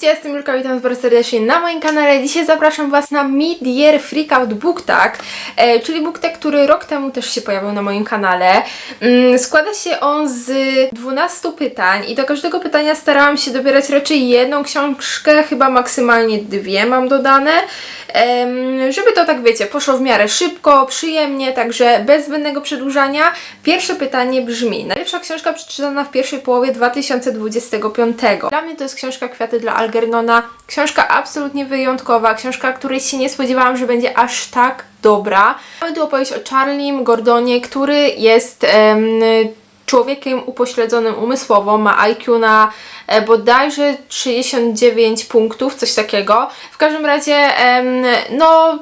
Cześć, jestem Julka, witam Was bardzo serdecznie na moim kanale. Dzisiaj zapraszam Was na Mid-Year Freakout Book Tag, e, czyli book tag, który rok temu też się pojawił na moim kanale. Mm, składa się on z 12 pytań i do każdego pytania starałam się dobierać raczej jedną książkę, chyba maksymalnie dwie mam dodane, żeby to tak wiecie, poszło w miarę szybko, przyjemnie, także bez zbędnego przedłużania. Pierwsze pytanie brzmi, najlepsza książka przeczytana w pierwszej połowie 2025. Dla mnie to jest książka Kwiaty dla Algernona. Książka absolutnie wyjątkowa, książka, której się nie spodziewałam, że będzie aż tak dobra. Mamy tu opowieść o Charlie Gordonie, który jest em, człowiekiem upośledzonym umysłowo, ma IQ na e, bodajże 39 punktów, coś takiego. W każdym razie, em, no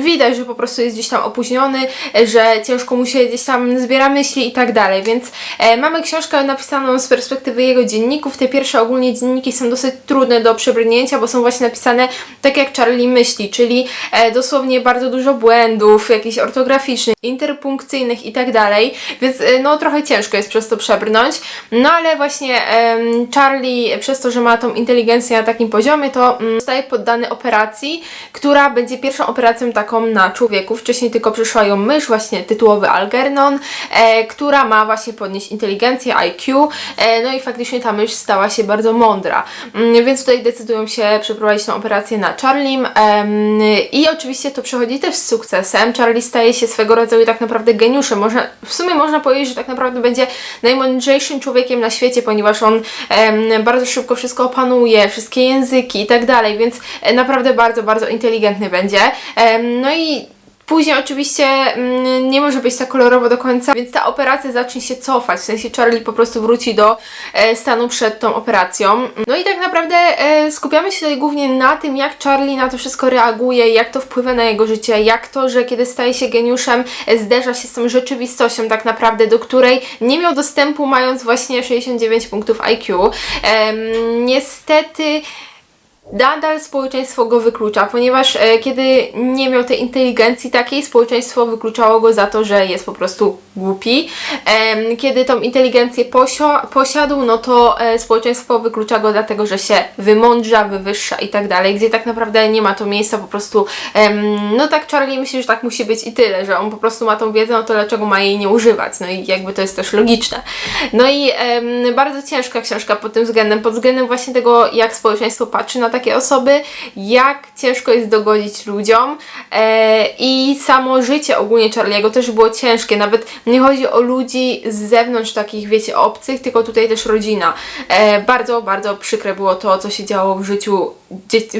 widać, że po prostu jest gdzieś tam opóźniony, że ciężko mu się gdzieś tam zbiera myśli i tak dalej, więc e, mamy książkę napisaną z perspektywy jego dzienników. Te pierwsze ogólnie dzienniki są dosyć trudne do przebrnięcia, bo są właśnie napisane tak jak Charlie myśli, czyli e, dosłownie bardzo dużo błędów, jakichś ortograficznych, interpunkcyjnych i tak dalej, więc e, no trochę ciężko jest przez to przebrnąć, no ale właśnie Charlie przez to, że ma tą inteligencję na takim poziomie, to mm, zostaje poddany operacji, która będzie pierwszą operacją taką na człowieku. Wcześniej tylko przyszła ją mysz, właśnie tytułowy Algernon, e, która ma właśnie podnieść inteligencję, IQ, e, no i faktycznie ta mysz stała się bardzo mądra. Mm, więc tutaj decydują się przeprowadzić tą operację na Charlim em, i oczywiście to przechodzi też z sukcesem. Charlie staje się swego rodzaju tak naprawdę geniuszem. Można, w sumie można powiedzieć, że tak naprawdę będzie najmądrzejszym człowiekiem na świecie, ponieważ on bardzo szybko wszystko opanuje, wszystkie języki i tak dalej, więc e, naprawdę bardzo, bardzo inteligentny będzie. No i Później oczywiście mm, nie może być tak kolorowo do końca, więc ta operacja zacznie się cofać, w sensie Charlie po prostu wróci do e, stanu przed tą operacją. No i tak naprawdę e, skupiamy się tutaj głównie na tym, jak Charlie na to wszystko reaguje, jak to wpływa na jego życie, jak to, że kiedy staje się geniuszem, e, zderza się z tą rzeczywistością tak naprawdę, do której nie miał dostępu mając właśnie 69 punktów IQ. Niestety nadal społeczeństwo go wyklucza, ponieważ e, kiedy nie miał tej inteligencji takiej, społeczeństwo wykluczało go za to, że jest po prostu głupi. Em, kiedy tą inteligencję posio- posiadł, no to e, społeczeństwo wyklucza go dlatego, że się wymądrza, wywyższa i tak dalej, gdzie tak naprawdę nie ma to miejsca po prostu, em, no tak Charlie myśli, że tak musi być i tyle, że on po prostu ma tą wiedzę, no to dlaczego ma jej nie używać, no i jakby to jest też logiczne. No i em, bardzo ciężka książka pod tym względem, pod względem właśnie tego, jak społeczeństwo patrzy na takie osoby, jak ciężko jest dogodzić ludziom e, i samo życie ogólnie Charlie'ego też było ciężkie, nawet nie chodzi o ludzi z zewnątrz takich, wiecie, obcych, tylko tutaj też rodzina. E, bardzo, bardzo przykre było to, co się działo w życiu,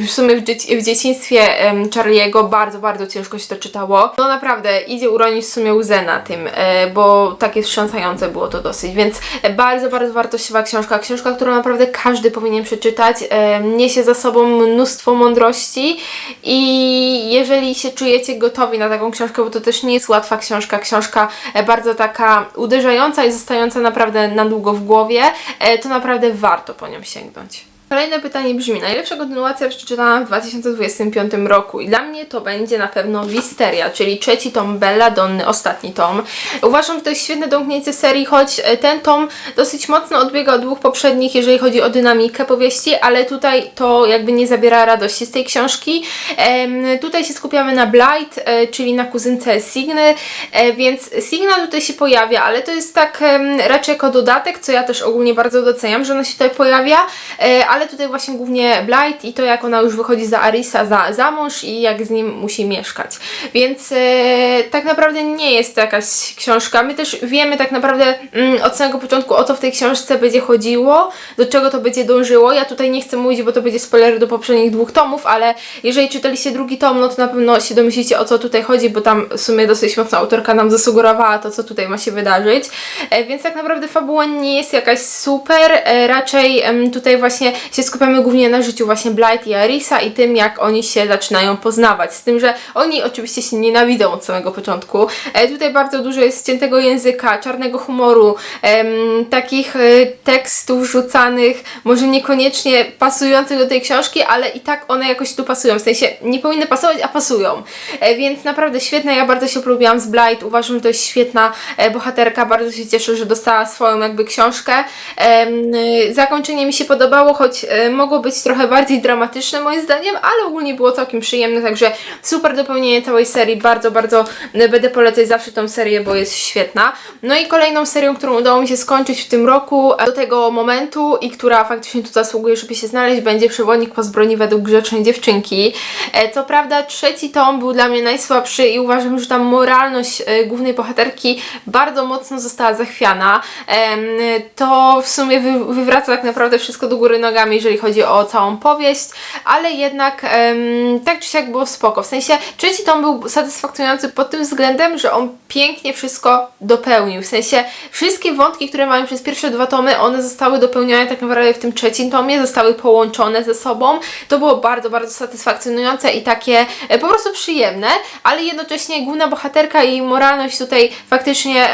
w sumie w, dzieci- w dzieciństwie em, Charlie'ego, bardzo, bardzo ciężko się to czytało. No naprawdę, idzie uronić w sumie łzę na tym, e, bo takie wstrząsające było to dosyć, więc e, bardzo, bardzo wartościowa książka, książka, którą naprawdę każdy powinien przeczytać, e, niesie za mnóstwo mądrości i jeżeli się czujecie gotowi na taką książkę, bo to też nie jest łatwa książka, książka e, bardzo taka uderzająca i zostająca naprawdę na długo w głowie, e, to naprawdę warto po nią sięgnąć. Kolejne pytanie brzmi, najlepsza kontynuacja przeczytana w 2025 roku i dla mnie to będzie na pewno Wisteria, czyli trzeci tom Bella Donny, ostatni tom. Uważam, że to jest świetne domknięcie serii, choć e, ten tom dosyć mocno odbiega od dwóch poprzednich, jeżeli chodzi o dynamikę powieści, ale tutaj to jakby nie zabiera radości z tej książki. Em, tutaj się skupiamy na Blight, e, czyli na kuzynce Signy, e, więc Signa tutaj się pojawia, ale to jest tak em, raczej jako dodatek, co ja też ogólnie bardzo doceniam, że ona się tutaj pojawia, e, ale tutaj właśnie głównie Blight i to jak ona już wychodzi za Arisa za, za mąż i jak z nim musi mieszkać. Więc e, tak naprawdę nie jest to jakaś książka. My też wiemy tak naprawdę mm, od samego początku o co w tej książce będzie chodziło, do czego to będzie dążyło. Ja tutaj nie chcę mówić, bo to będzie spoiler do poprzednich dwóch tomów, ale jeżeli czytaliście drugi tom, no to na pewno się domyślicie o co tutaj chodzi, bo tam w sumie dosyć mocno autorka nam zasugerowała to, co tutaj ma się wydarzyć. E, więc tak naprawdę fabuła nie jest jakaś super, e, raczej tutaj właśnie się skupiamy głównie na życiu właśnie Blight i Arisa i tym, jak oni się zaczynają poznawać. Z tym, że oni oczywiście się nienawidzą od samego początku. E, tutaj bardzo dużo jest ciętego języka, czarnego humoru, em, takich e, tekstów rzucanych, może niekoniecznie pasujących do tej książki, ale i tak one jakoś tu pasują. W sensie nie powinny pasować, a pasują. E, więc naprawdę świetne. Ja bardzo się polubiłam z Blight. Uważam, że to jest świetna e, bohaterka. Bardzo się cieszę, że dostała swoją jakby książkę. Y, zakończenie mi się podobało, choć choć e, mogło być trochę bardziej dramatyczne moim zdaniem, ale ogólnie było całkiem przyjemne, także super dopełnienie całej serii, bardzo, bardzo będę polecać zawsze tą serię, bo jest świetna. No i kolejną serią, którą udało mi się skończyć w tym roku e, do tego momentu i która faktycznie tu zasługuje, żeby się znaleźć, będzie Przewodnik po zbroni według grzecznej dziewczynki. E, Co prawda trzeci tom był dla mnie najsłabszy i uważam, że ta moralność głównej bohaterki bardzo mocno została zachwiana. To w sumie wy, wywraca tak naprawdę wszystko do góry nogami, jeżeli chodzi o całą powieść, ale jednak em, tak czy siak było spoko. W sensie trzeci tom był satysfakcjonujący pod tym względem, że on pięknie wszystko dopełnił. W sensie wszystkie wątki, które mamy przez pierwsze dwa tomy, one zostały dopełnione tak naprawdę w tym trzecim tomie, zostały połączone ze sobą. To było bardzo, bardzo satysfakcjonujące i takie e, po prostu przyjemne, ale jednocześnie główna bohaterka i jej moralność tutaj faktycznie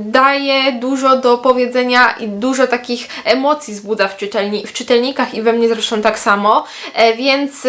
daje dużo do powiedzenia i dużo takich emocji wzbudza w, czytelni- w czytelnikach i we mnie zresztą tak samo, e, więc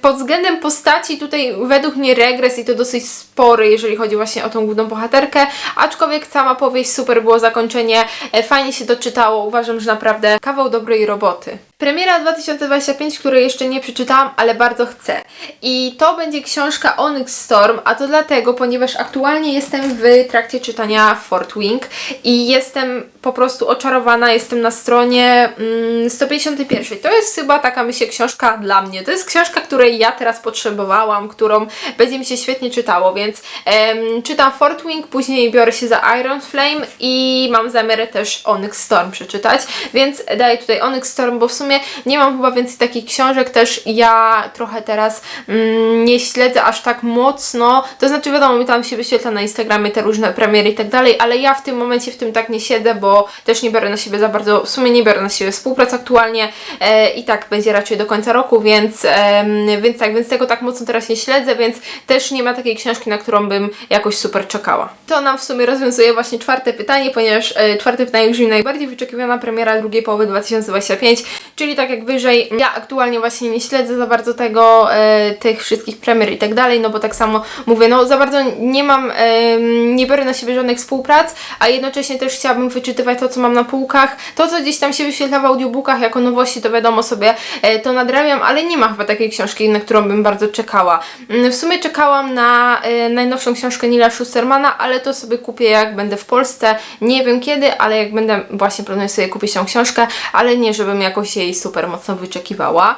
pod względem postaci tutaj według mnie regres i to dosyć spory, jeżeli chodzi właśnie o tą główną bohaterkę, aczkolwiek sama powieść super było zakończenie, e, fajnie się to czytało, uważam, że naprawdę kawał dobrej roboty. Premiera 2025, której jeszcze nie przeczytałam, ale bardzo chcę. I to będzie książka Onyx Storm, a to dlatego, ponieważ aktualnie jestem w trakcie czytania Fort Wing i jestem po prostu oczarowana, jestem na stronie mm, 151. To jest chyba taka, myślę, książka dla mnie. To jest książka, której ja teraz potrzebowałam, którą będzie mi się świetnie czytało, więc em, czytam Fort Wing, później biorę się za Iron Flame i mam zamiar też Onyx Storm przeczytać, więc daję tutaj Onyx Storm, bo w sumie nie mam chyba więcej takich książek, też ja trochę teraz mm, nie śledzę aż tak mocno, to znaczy wiadomo, mi tam się wyświetla na Instagramie te różne premiery i tak dalej, ale ja w tym momencie w tym tak nie siedzę, bo też nie biorę na siebie za bardzo, w sumie nie biorę na siebie współprac aktualnie e, i tak będzie raczej do końca roku, więc, em, więc tak, więc tego tak mocno teraz nie śledzę, więc też nie ma takiej książki, na którą bym jakoś super czekała. To nam w sumie rozwiązuje właśnie czwarte pytanie, ponieważ e, czwarte pytanie brzmi najbardziej wyczekiwana premiera drugiej połowy 2025, czyli tak jak wyżej, ja aktualnie właśnie nie śledzę za bardzo tego, e, tych wszystkich premier i tak dalej, no bo tak samo mówię, no za bardzo nie mam, em, nie biorę na siebie żadnych współprac, a jednocześnie też chciałabym wyczytywać to, co mam na półkach, to, co gdzieś tam się wyświetla w audiobookach jako nowości, to wiadomo sobie, e, to nadrabiam, ale nie ma chyba takiej książki, na którą bym bardzo czekała. Mm, W sumie czekałam na e, najnowszą książkę Nila Schustermana, ale to sobie kupię jak będę w Polsce, nie wiem kiedy, ale jak będę, właśnie planuję sobie kupić tą książkę, ale nie, żebym jakoś jej super mocno wyczekiwała.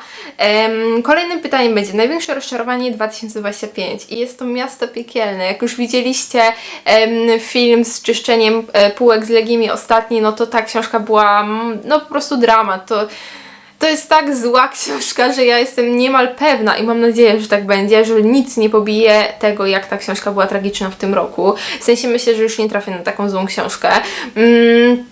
Kolejnym pytaniem będzie największe rozczarowanie 2025 i jest to Miasto Piekielne. Jak już widzieliście film z czyszczeniem e, półek z Legimi ostatni, no to ta książka była no po prostu dramat. To to jest tak zła książka, że ja jestem niemal pewna i mam nadzieję, że tak będzie, że nic nie pobije tego, jak ta książka była tragiczna w tym roku. W sensie myślę, że już nie trafię na taką złą książkę. Mm,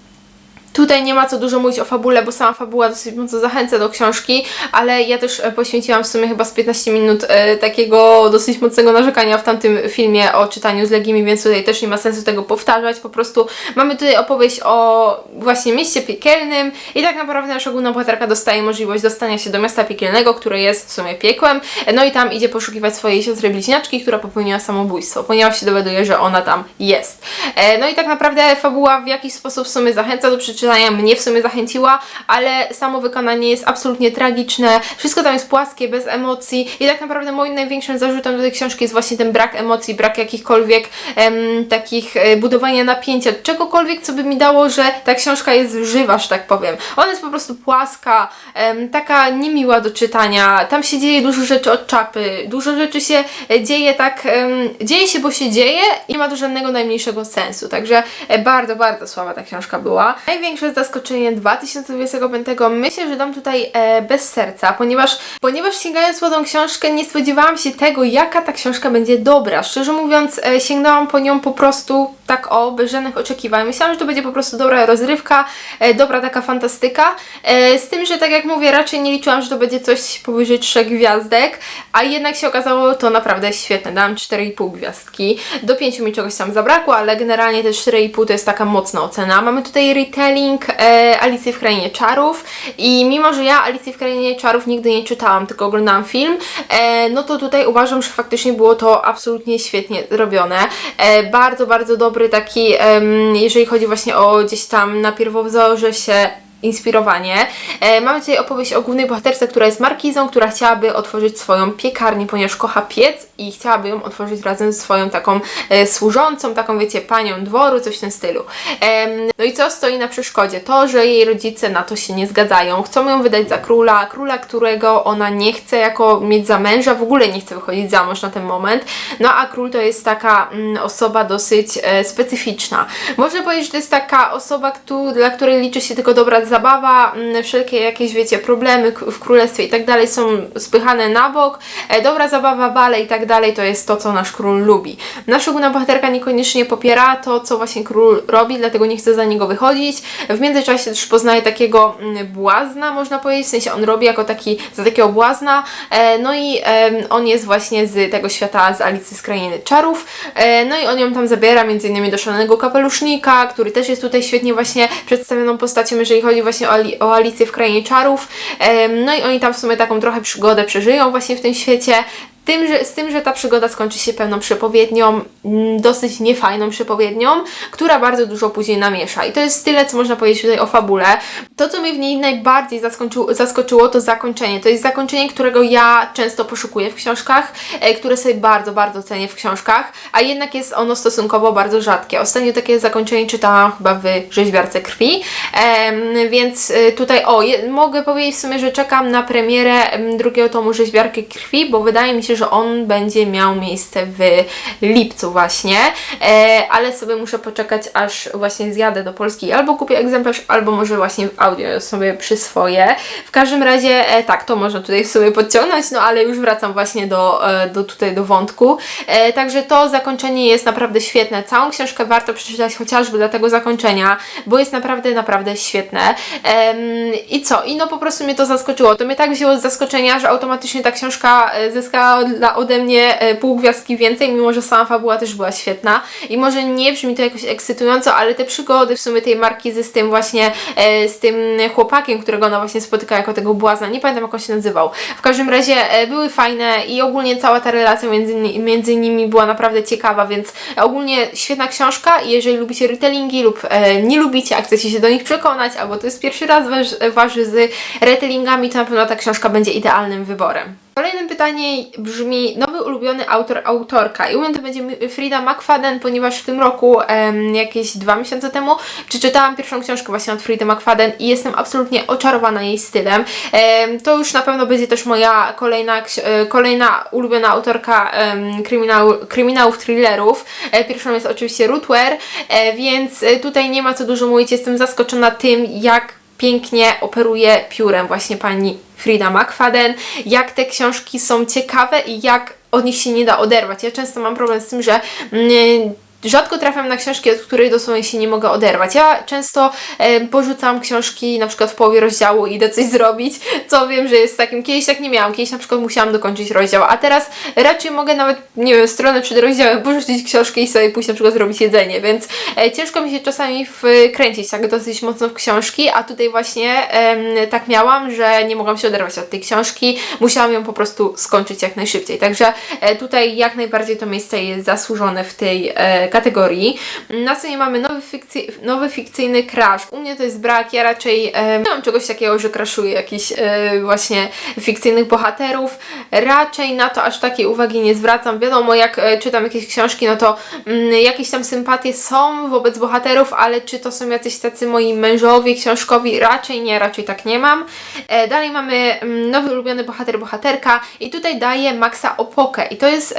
Tutaj nie ma co dużo mówić o fabule, bo sama fabuła dosyć mocno zachęca do książki, ale ja też e, poświęciłam w sumie chyba z 15 minut e, takiego dosyć mocnego narzekania w tamtym filmie o czytaniu z Legimi, więc tutaj też nie ma sensu tego powtarzać. Po prostu mamy tutaj opowieść o właśnie mieście piekielnym i tak naprawdę nasza główna bohaterka dostaje możliwość dostania się do miasta piekielnego, które jest w sumie piekłem, no i tam idzie poszukiwać swojej siostry bliźniaczki, która popełniła samobójstwo, ponieważ się dowiaduje, że ona tam jest. E, No i tak naprawdę fabuła w jakiś sposób w sumie zachęca do przeczytania, mnie w sumie zachęciła, ale samo wykonanie jest absolutnie tragiczne, wszystko tam jest płaskie, bez emocji i tak naprawdę moim największym zarzutem do tej książki jest właśnie ten brak emocji, brak jakichkolwiek em, takich e, budowania napięcia, czegokolwiek, co by mi dało, że ta książka jest żywa, że tak powiem. Ona jest po prostu płaska, em, taka niemiła do czytania, tam się dzieje dużo rzeczy od czapy, dużo rzeczy się e, dzieje tak, em, dzieje się, bo się dzieje i nie ma to żadnego najmniejszego sensu, także e, bardzo, bardzo słaba ta książka była. Największe zaskoczenie 2025 myślę, że dam tutaj e, bez serca, ponieważ, ponieważ sięgając po tą książkę nie spodziewałam się tego, jaka ta książka będzie dobra. Szczerze mówiąc, e, sięgnęłam po nią po prostu tak o, bez żadnych oczekiwań. Myślałam, że to będzie po prostu dobra rozrywka, e, dobra taka fantastyka, e, z tym, że tak jak mówię, raczej nie liczyłam, że to będzie coś powyżej 3 gwiazdek, a jednak się okazało to naprawdę świetne. Dałam 4,5 gwiazdki. Do 5 mi czegoś tam zabrakło, ale generalnie te 4,5 to jest taka mocna ocena. Mamy tutaj retelling e, Alicji w Krainie Czarów i mimo, że ja Alicji w Krainie Czarów nigdy nie czytałam, tylko oglądałam film, e, no to tutaj uważam, że faktycznie było to absolutnie świetnie robione. E, bardzo, bardzo dobry taki, em, jeżeli chodzi właśnie o gdzieś tam na pierwowzorze się inspirowanie. E, mamy tutaj opowieść o głównej bohaterce, która jest markizą, która chciałaby otworzyć swoją piekarnię, ponieważ kocha piec i chciałaby ją otworzyć razem ze swoją taką e, służącą, taką wiecie, panią dworu, coś w tym stylu. Em, no i co stoi na przeszkodzie? To, że jej rodzice na to się nie zgadzają. Chcą ją wydać za króla, króla, którego ona nie chce jako mieć za męża, w ogóle nie chce wychodzić za mąż na ten moment. No a król to jest taka mm, osoba dosyć e, specyficzna. Można powiedzieć, że to jest taka osoba, któ- dla której liczy się tylko dobra zabawa, mm, wszelkie jakieś, wiecie, problemy w królestwie i tak dalej są spychane na bok. E, dobra zabawa, bale i tak dalej to jest to, co nasz król lubi. Nasza główna bohaterka niekoniecznie popiera to, co właśnie król robi, dlatego nie chce za niego wychodzić. W międzyczasie też poznaje takiego mm, błazna, można powiedzieć, w sensie on robi jako taki, za takiego błazna, e, no i on jest właśnie z tego świata, z Alicji z Krainy Czarów, e, no i on ją tam zabiera między innymi do szalonego kapelusznika, który też jest tutaj świetnie właśnie przedstawioną postacią, jeżeli chodzi właśnie o, Ali- o Alicję w Krainie Czarów, no i oni tam w sumie taką trochę przygodę przeżyją właśnie w tym świecie, tym, że, z tym, że ta przygoda skończy się pewną przepowiednią, mm, dosyć niefajną przepowiednią, która bardzo dużo później namiesza. I to jest tyle, co można powiedzieć tutaj o fabule. To, co mnie w niej najbardziej zaskoczyło, to zakończenie. To jest zakończenie, którego ja często poszukuję w książkach, e, które sobie bardzo, bardzo cenię w książkach, a jednak jest ono stosunkowo bardzo rzadkie. Ostatnio takie zakończenie czytałam chyba w Rzeźbiarce Krwi, więc e, tutaj, o, mogę powiedzieć w sumie, że czekam na premierę em, drugiego tomu Rzeźbiarki Krwi, bo wydaje mi się, że on będzie miał miejsce w lipcu właśnie, e, ale sobie muszę poczekać, aż właśnie zjadę do Polski albo kupię egzemplarz, albo może właśnie w audio sobie przyswoję. W każdym razie, e, tak, to można tutaj sobie podciągnąć, no ale już wracam właśnie do, e, do tutaj do wątku. Także to zakończenie jest naprawdę świetne. Całą książkę warto przeczytać chociażby dla tego zakończenia, bo jest naprawdę, naprawdę świetne. I co? I no po prostu mnie to zaskoczyło. To mnie tak wzięło z zaskoczenia, że automatycznie ta książka zyskała dla, ode mnie e, pół gwiazdki więcej, mimo że sama fabuła też była świetna. I może nie brzmi to jakoś ekscytująco, ale te przygody w sumie tej markizy z tym właśnie, e, z tym chłopakiem, którego ona właśnie spotyka jako tego błazna, nie pamiętam jak on się nazywał. W każdym razie e, były fajne i ogólnie cała ta relacja między, między nimi była naprawdę ciekawa, więc ogólnie świetna książka i jeżeli lubicie retellingi lub nie lubicie, a chcecie się do nich przekonać, albo to jest pierwszy raz wasz, wasz z retellingami, to na pewno ta książka będzie idealnym wyborem. Kolejne pytanie brzmi nowy ulubiony autor, autorka i u mnie to będzie Frida McFadden, ponieważ w tym roku, em, jakieś dwa miesiące temu, przeczytałam pierwszą książkę właśnie od Fridy McFadden i jestem absolutnie oczarowana jej stylem. Em, to już na pewno będzie też moja kolejna, e, kolejna ulubiona autorka em, kryminału, kryminałów, thrillerów. E, pierwszą jest oczywiście Ruth Ware, e, więc e, tutaj nie ma co dużo mówić, jestem zaskoczona tym, jak pięknie operuje piórem właśnie pani Frida McFadden, jak te książki są ciekawe i jak od nich się nie da oderwać. Ja często mam problem z tym, że mm, rzadko trafiam na książki, od których dosłownie się nie mogę oderwać. Ja często e, porzucam książki na przykład w połowie rozdziału i idę coś zrobić, co wiem, że jest takim, kiedyś tak nie miałam, kiedyś na przykład musiałam dokończyć rozdział, a teraz raczej mogę nawet, nie wiem, stronę przed rozdziałem porzucić książkę i sobie pójść na przykład zrobić jedzenie, więc e, ciężko mi się czasami wkręcić tak dosyć mocno w książki, a tutaj właśnie em, tak miałam, że nie mogłam się oderwać od tej książki, musiałam ją po prostu skończyć jak najszybciej, także e, tutaj jak najbardziej to miejsce jest zasłużone w tej e, kategorii. Na scenie mamy nowy, fikcy, nowy fikcyjny crash. U mnie to jest brak, ja raczej e, nie mam czegoś takiego, że crashuję jakichś e, właśnie fikcyjnych bohaterów. Raczej na to aż takiej uwagi nie zwracam. Wiadomo, jak e, czytam jakieś książki, no to mm, jakieś tam sympatie są wobec bohaterów, ale czy to są jacyś tacy moi mężowie książkowi? Raczej nie, raczej tak nie mam. E, dalej mamy mm, nowy ulubiony bohater, bohaterka i tutaj daję Maxa Opokę i to jest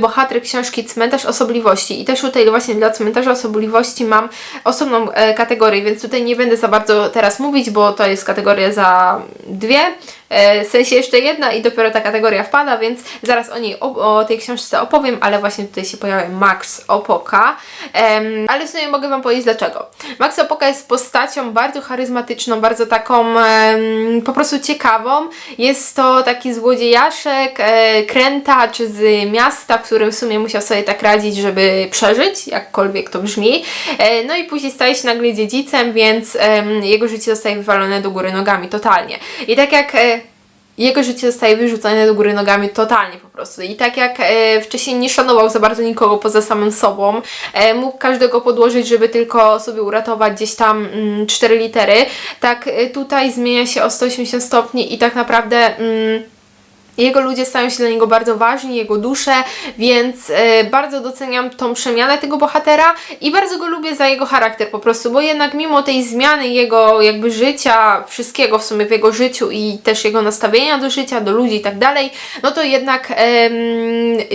bohater książki Cmentarz Osobliwości i też tutaj właśnie dla Cmentarza Osobliwości mam osobną e, kategorię, więc tutaj nie będę za bardzo teraz mówić, bo to jest kategoria za dwie, w sensie jeszcze jedna i dopiero ta kategoria wpada, więc zaraz o niej, o, o tej książce opowiem, ale właśnie tutaj się pojawia Max Opoka, em, ale w sumie mogę Wam powiedzieć dlaczego. Max Opoka jest postacią bardzo charyzmatyczną, bardzo taką em, po prostu ciekawą. Jest to taki złodziejaszek, e, krętacz z miasta, w którym w sumie musiał sobie tak radzić, żeby przeżyć, jakkolwiek to brzmi. E, no i później staje się nagle dziedzicem, więc jego życie zostaje wywalone do góry nogami totalnie. I tak jak e, jego życie zostaje wyrzucone do góry nogami totalnie po prostu. I tak jak e, wcześniej nie szanował za bardzo nikogo poza samym sobą, e, mógł każdego podłożyć, żeby tylko sobie uratować gdzieś tam mm, cztery litery, tak e, tutaj zmienia się o 180 stopni i tak naprawdę. Mm, jego ludzie stają się dla niego bardzo ważni, jego dusze, więc e, bardzo doceniam tą przemianę tego bohatera i bardzo go lubię za jego charakter po prostu, bo jednak mimo tej zmiany jego jakby życia, wszystkiego w sumie w jego życiu i też jego nastawienia do życia, do ludzi i tak dalej, no to jednak em,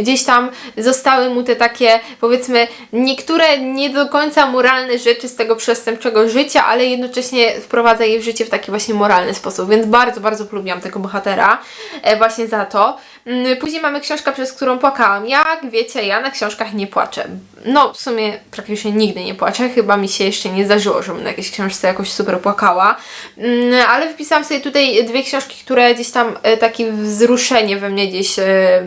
gdzieś tam zostały mu te takie powiedzmy niektóre nie do końca moralne rzeczy z tego przestępczego życia, ale jednocześnie wprowadza je w życie w taki właśnie moralny sposób, więc bardzo, bardzo polubiłam tego bohatera e, właśnie za to. Mm, Później mamy książkę, przez którą płakałam. Jak wiecie, ja na książkach nie płaczę. No, w sumie praktycznie nigdy nie płaczę. Chyba mi się jeszcze nie zdarzyło, żebym na jakiejś książce jakoś super płakała. Mm, Ale wpisałam sobie tutaj dwie książki, które gdzieś tam e, takie wzruszenie we mnie gdzieś e,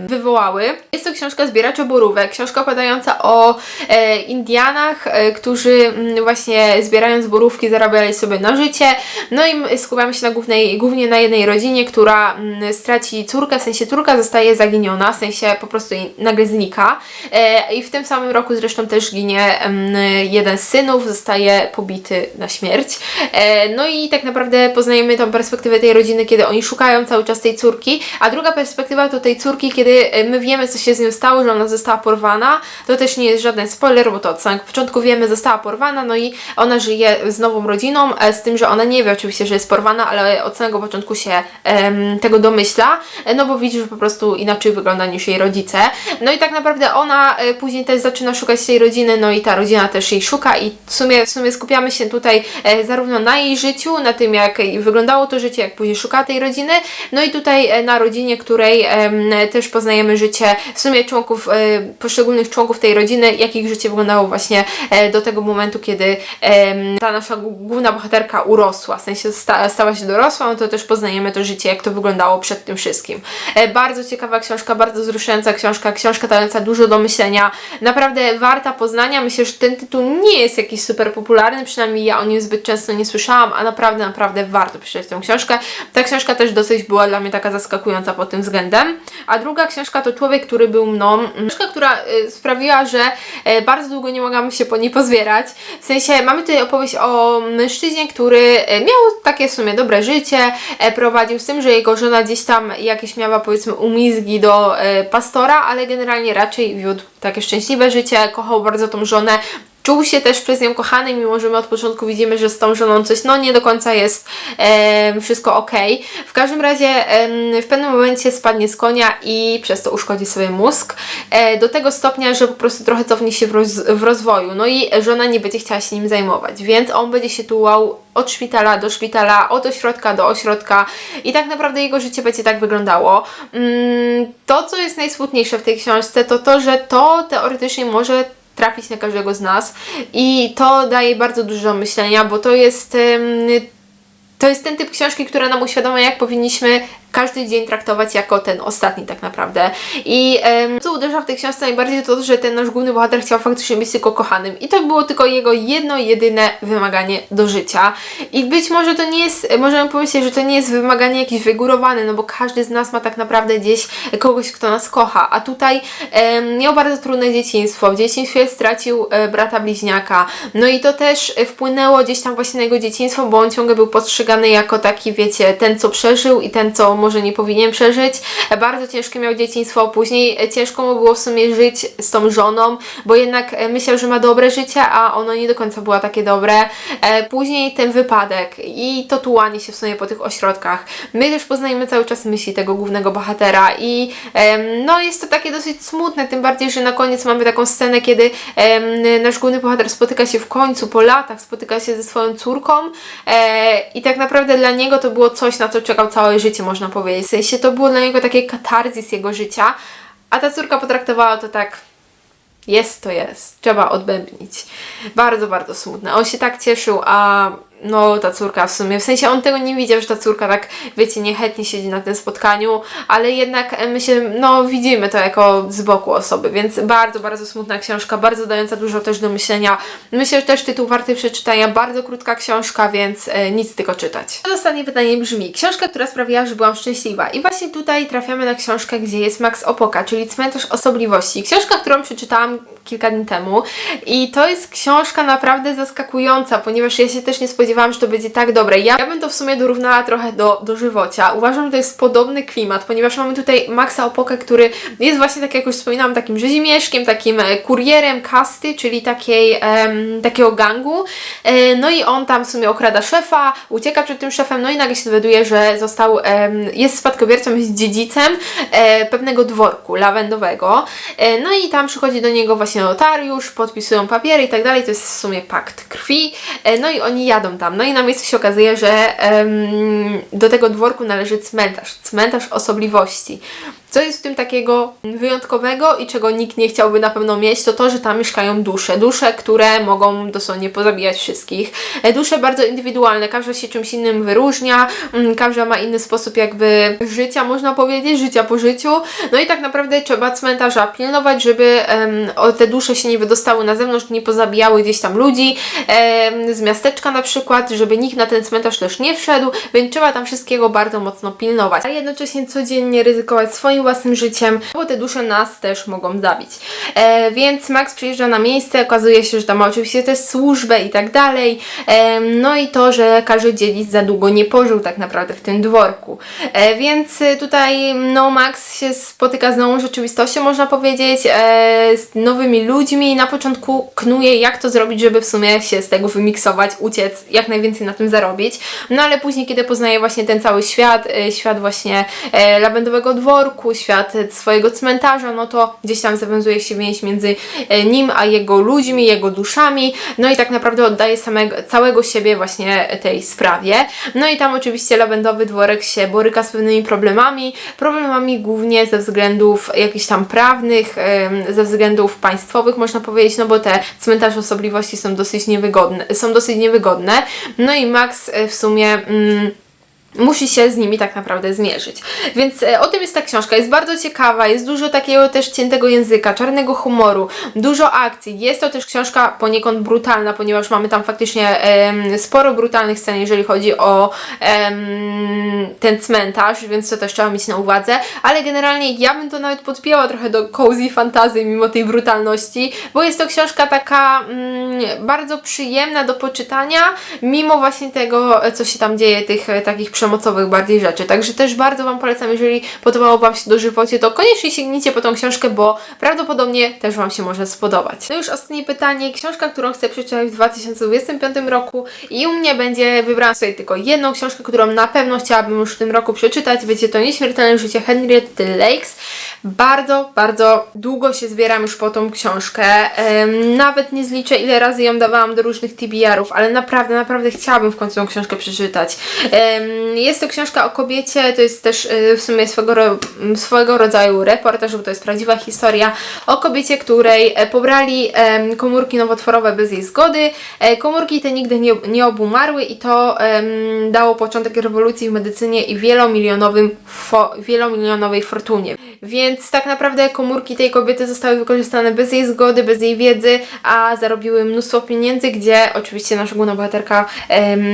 wywołały. Jest to książka Zbieracze Borówek. Książka opowiadająca o e, Indianach, którzy mm, właśnie zbierając borówki zarabiali sobie na życie. No i skupiamy się na głównej, głównie na jednej rodzinie, która straci córkę, w sensie córka zostaje zaginiona, w sensie po prostu nagle znika. E, I w tym samym roku zresztą też ginie jeden z synów, zostaje pobity na śmierć. E, no i tak naprawdę poznajemy tą perspektywę tej rodziny, kiedy oni szukają cały czas tej córki, a druga perspektywa to tej córki, kiedy e, my wiemy, co się z nią stało, że ona została porwana. To też nie jest żaden spoiler, bo to od samego początku wiemy, została porwana, no i ona żyje z nową rodziną, z tym, że ona nie wie oczywiście, że jest porwana, ale od samego początku się tego domyśla, no bo widzi, że po prostu inaczej wygląda niż jej rodzice. No i tak naprawdę ona e, później też zaczyna szukać tej rodziny, no i ta rodzina też jej szuka i w sumie, w sumie skupiamy się tutaj e, zarówno na jej życiu, na tym jak wyglądało to życie, jak później szuka tej rodziny, no i tutaj e, na rodzinie, której też poznajemy życie w sumie członków, e, poszczególnych członków tej rodziny, jak ich życie wyglądało właśnie do tego momentu, kiedy ta nasza główna bohaterka urosła, w sensie sta, stała się dorosła, no to też poznajemy to życie, jak to wyglądało przed tym wszystkim. E, bardzo ciekawa książka, bardzo wzruszająca książka, książka dająca dużo do myślenia, naprawdę warta poznania. Myślę, że ten tytuł nie jest jakiś super popularny, przynajmniej ja o nim zbyt często nie słyszałam, a naprawdę, naprawdę warto przeczytać tę książkę. Ta książka też dosyć była dla mnie taka zaskakująca pod tym względem. A druga książka to Człowiek, który był mną. Książka, która y, sprawiła, że y, bardzo długo nie mogłam się po niej pozbierać. W sensie mamy tutaj opowieść o mężczyźnie, który y, miał takie w sumie dobre życie, e, prowadził z tym, że jego żona gdzieś tam jakieś miała powiedzmy umizgi do e, pastora, ale generalnie raczej wiódł takie szczęśliwe życie, kochał bardzo tą żonę, Czuł się też przez nią kochany, mimo że my od początku widzimy, że z tą żoną coś no nie do końca jest em, wszystko ok. W każdym razie em, w pewnym momencie spadnie z konia i przez to uszkodzi sobie mózg e, do tego stopnia, że po prostu trochę cofnie się w, roz, w rozwoju. No i żona nie będzie chciała się nim zajmować, więc on będzie się tułał od szpitala do szpitala, od ośrodka do ośrodka i tak naprawdę jego życie będzie tak wyglądało. Mm, To, co jest najsmutniejsze w tej książce, to to, że to teoretycznie może trafić na każdego z nas. I to daje bardzo dużo myślenia, bo to jest to jest ten typ książki, która nam uświadamia, jak powinniśmy każdy dzień traktować jako ten ostatni tak naprawdę. I em, co uderza w tej książce najbardziej to że ten nasz główny bohater chciał faktycznie być tylko kochanym. I to było tylko jego jedno, jedyne wymaganie do życia. I być może to nie jest, możemy pomyśleć, że to nie jest wymaganie jakieś wygórowane, no bo każdy z nas ma tak naprawdę gdzieś kogoś, kto nas kocha. A tutaj em, miał bardzo trudne dzieciństwo. W dzieciństwie stracił e, brata bliźniaka. No i to też wpłynęło gdzieś tam właśnie na jego dzieciństwo, bo on ciągle był postrzegany jako taki, wiecie, ten co przeżył i ten co może nie powinien przeżyć. Bardzo ciężkie miał dzieciństwo, później ciężko mu było w sumie żyć z tą żoną, bo jednak e, myślał, że ma dobre życie, a ono nie do końca było takie dobre. E, Później ten wypadek i to tułanie się w sumie po tych ośrodkach. My też poznajemy cały czas myśli tego głównego bohatera i no jest to takie dosyć smutne, tym bardziej, że na koniec mamy taką scenę, kiedy nasz główny bohater spotyka się w końcu po latach, spotyka się ze swoją córką e, i tak naprawdę dla niego to było coś, na co czekał całe życie, można powiedzieć. W sensie to było dla niego takie katarzis jego życia, a ta córka potraktowała to tak jest to jest, trzeba odbębnić. Bardzo, bardzo smutne. On się tak cieszył, a no ta córka w sumie, w sensie on tego nie widział, że ta córka tak, wiecie, niechętnie siedzi na tym spotkaniu, ale jednak e, my się, no widzimy to jako z boku osoby, więc bardzo, bardzo smutna książka, bardzo dająca dużo też do myślenia. Myślę, że też tytuł warty przeczytania, bardzo krótka książka, więc e, nic tylko czytać. Ostatnie pytanie brzmi, książka, która sprawiła, że byłam szczęśliwa i właśnie tutaj trafiamy na książkę, gdzie jest Max Opoka, czyli Cmentarz Osobliwości. Książka, którą przeczytałam kilka dni temu i to jest książka naprawdę zaskakująca, ponieważ ja się też nie spodziewałam, że to będzie tak dobre. Ja, ja bym to w sumie dorównała trochę do, do żywocia. Uważam, że to jest podobny klimat, ponieważ mamy tutaj Maxa Opokę, który jest właśnie, tak jak już wspominałam, takim rzezimieszkiem, takim e, kurierem kasty, czyli takiej, em, takiego gangu. E, no i on tam w sumie okrada szefa, ucieka przed tym szefem, no i nagle się dowiaduje, że został, em, jest spadkobiercą, jest dziedzicem e, pewnego dworku lawendowego. E, no i tam przychodzi do niego właśnie notariusz, podpisują papiery i tak dalej, to jest w sumie pakt krwi. E, no i oni jadą tam. No i na miejscu się okazuje, że do tego dworku należy cmentarz, cmentarz osobliwości. Co jest w tym takiego wyjątkowego i czego nikt nie chciałby na pewno mieć, to to, że tam mieszkają dusze. Dusze, które mogą dosłownie pozabijać wszystkich. E, Dusze bardzo indywidualne, każda się czymś innym wyróżnia, mm, każda ma inny sposób jakby życia, można powiedzieć, życia po życiu. No i tak naprawdę trzeba cmentarza pilnować, żeby o te dusze się nie wydostały na zewnątrz, nie pozabijały gdzieś tam ludzi em, z miasteczka na przykład, żeby nikt na ten cmentarz też nie wszedł, więc trzeba tam wszystkiego bardzo mocno pilnować. A jednocześnie codziennie ryzykować swoim własnym życiem, bo te dusze nas też mogą zabić. E, więc Max przyjeżdża na miejsce, okazuje się, że tam ma oczywiście też służbę i tak dalej. E, no i to, że każdy dziedzic za długo nie pożył tak naprawdę w tym dworku. E, więc tutaj no Max się spotyka z nową rzeczywistością, można powiedzieć, e, z nowymi ludźmi. Na początku knuje, jak to zrobić, żeby w sumie się z tego wymiksować, uciec, jak najwięcej na tym zarobić. No ale później, kiedy poznaje właśnie ten cały świat, e, świat właśnie e, dworku, świat swojego cmentarza, no to gdzieś tam zawiązuje się więź między e, nim a jego ludźmi, jego duszami. No i tak naprawdę oddaje samego, całego siebie właśnie tej sprawie. No i tam oczywiście lawendowy dworek się boryka z pewnymi problemami, problemami głównie ze względów jakichś tam prawnych, ze względów państwowych można powiedzieć, no bo te cmentarze osobliwości są dosyć niewygodne, są dosyć niewygodne. No i Max e, w sumie mm, musi się z nimi tak naprawdę zmierzyć. Więc e, o tym jest ta książka. Jest bardzo ciekawa, jest dużo takiego też ciętego języka, czarnego humoru, dużo akcji. Jest to też książka poniekąd brutalna, ponieważ mamy tam faktycznie em, sporo brutalnych scen, jeżeli chodzi o em, ten cmentarz, więc to też trzeba mieć na uwadze. Ale generalnie ja bym to nawet podpięła trochę do cozy fantazy, mimo tej brutalności, bo jest to książka taka mm, bardzo przyjemna do poczytania, mimo właśnie tego, co się tam dzieje, tych e, takich przemocowych bardziej rzeczy. Także też bardzo Wam polecam, jeżeli podobało Wam się dożywocie, to koniecznie sięgnijcie po tą książkę, bo prawdopodobnie też Wam się może spodobać. No już ostatnie pytanie. Książka, którą chcę przeczytać w 2025 roku i u mnie będzie, wybrałam sobie tylko jedną książkę, którą na pewno chciałabym już w tym roku przeczytać. Będzie to Nieśmiertelne życie Henriette Lakes. Bardzo, bardzo długo się zbieram już po tą książkę. Nawet nie zliczę, ile razy ją dawałam do różnych TBR-ów, ale naprawdę, naprawdę chciałabym w końcu tą książkę przeczytać. Em, jest to książka o kobiecie, to jest też y, w sumie swego, swego rodzaju reportaż, bo to jest prawdziwa historia o kobiecie, której e, pobrali komórki nowotworowe bez jej zgody. E, komórki te nigdy nie, nie obumarły i to dało początek rewolucji w medycynie i wielomilionowym fo, wielomilionowej fortunie. Więc tak naprawdę komórki tej kobiety zostały wykorzystane bez jej zgody, bez jej wiedzy, a zarobiły mnóstwo pieniędzy, gdzie oczywiście nasza główna bohaterka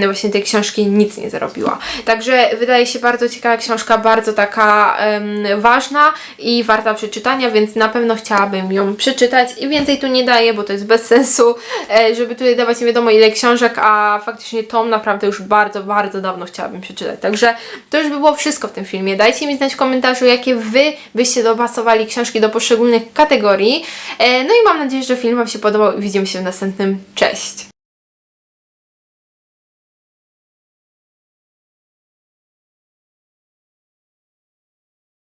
właśnie tej książki nic nie zarobiła. Także wydaje się bardzo ciekawa książka, bardzo taka em, ważna i warta przeczytania, więc na pewno chciałabym ją przeczytać i więcej tu nie daję, bo to jest bez sensu, e, żeby tutaj dawać nie wiadomo ile książek, a faktycznie tom naprawdę już bardzo, bardzo dawno chciałabym przeczytać. Także to już by było wszystko w tym filmie. Dajcie mi znać w komentarzu, jakie Wy byście dopasowali książki do poszczególnych kategorii. E, No i mam nadzieję, że film Wam się podobał i widzimy się w następnym. Cześć!